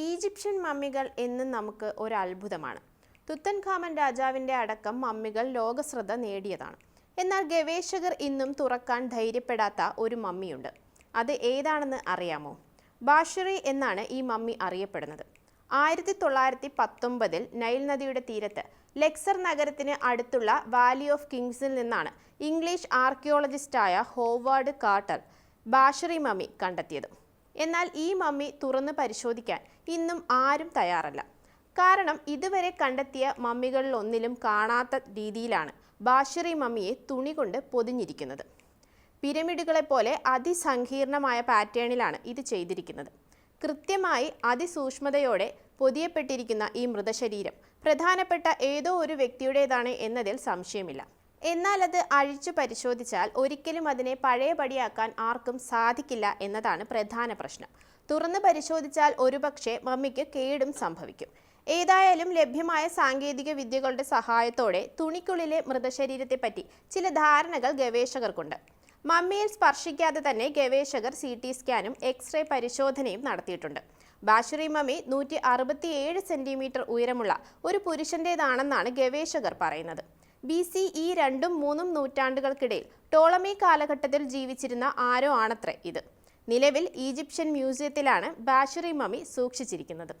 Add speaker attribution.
Speaker 1: Egyptian മമ്മികൾ എന്നും നമുക്ക് ഒരു അത്ഭുതമാണ് തുത്തൻഖാമൻ രാജാവിന്റെ അടക്കം മമ്മികൾ ലോകശ്രദ്ധ നേടിയതാണ്. എന്നാൽ ഗവേഷകർ ഇന്നും തുറക്കാൻ ധൈര്യപ്പെടാത്ത ഒരു മമ്മിയുണ്ട്. അത് ഏതാണെന്ന് അറിയാമോ? ബാഷറി എന്നാണ് ഈ മമ്മി അറിയപ്പെടുന്നത്. ആയിരത്തി തൊള്ളായിരത്തി പത്തൊമ്പതിൽ നൈൽ നദിയുടെ തീരത്ത് ലെക്സർ നഗരത്തിന് അടുത്തുള്ള വാലി ഓഫ് കിങ്സിൽ നിന്നാണ് ഇംഗ്ലീഷ് ആർക്കിയോളജിസ്റ്റായ ഹോവാർഡ് കാർട്ടർ ബാഷറി മമ്മി കണ്ടെത്തിയത്. എന്നാൽ ഈ മമ്മി തുറന്ന് പരിശോധിക്കാൻ ഇന്നും ആരും തയ്യാറല്ല. കാരണം ഇതുവരെ കണ്ടെത്തിയ മമ്മികളിലൊന്നിലും കാണാത്ത രീതിയിലാണ് ബാഷറി മമ്മിയെ തുണി കൊണ്ട് പൊതിഞ്ഞിരിക്കുന്നത്. പിരമിഡുകളെ പോലെ അതിസങ്കീർണമായ പാറ്റേണിലാണ് ഇത് ചെയ്തിരിക്കുന്നത്. കൃത്യമായി അതിസൂക്ഷ്മതയോടെ പൊതിയപ്പെട്ടിരിക്കുന്ന ഈ മൃതശരീരം പ്രധാനപ്പെട്ട ഏതോ ഒരു വ്യക്തിയുടേതാണ് എന്നതിൽ സംശയമില്ല. എന്നാൽ അത് അഴിച്ചു പരിശോധിച്ചാൽ ഒരിക്കലും അതിനെ പഴയപടിയാക്കാൻ ആർക്കും സാധിക്കില്ല എന്നതാണ് പ്രധാന പ്രശ്നം. തുറന്ന് പരിശോധിച്ചാൽ ഒരുപക്ഷെ മമ്മിക്ക് കേടും സംഭവിക്കും. ഏതായാലും ലഭ്യമായ സാങ്കേതിക വിദ്യകളുടെ സഹായത്തോടെ തുണിക്കുള്ളിലെ മൃതശരീരത്തെപ്പറ്റി ചില ധാരണകൾ ഗവേഷകർക്കുണ്ട്. മമ്മിയിൽ സ്പർശിക്കാതെ തന്നെ ഗവേഷകർ സി ടി സ്കാനും എക്സ്റേ പരിശോധനയും നടത്തിയിട്ടുണ്ട്. ബാഷുറി മമ്മി നൂറ്റി അറുപത്തിയേഴ് സെന്റിമീറ്റർ ഉയരമുള്ള ഒരു പുരുഷന്റേതാണെന്നാണ് ഗവേഷകർ പറയുന്നത്. ബി സി ഇ രണ്ടും മൂന്നും നൂറ്റാണ്ടുകൾക്കിടയിൽ ടോളമി കാലഘട്ടത്തിൽ ജീവിച്ചിരുന്ന ആരോ ആണത്രേ ഇത്. നിലവിൽ ഈജിപ്ഷ്യൻ മ്യൂസിയത്തിലാണ് ബാഷറി മമ്മി സൂക്ഷിച്ചിരിക്കുന്നത്.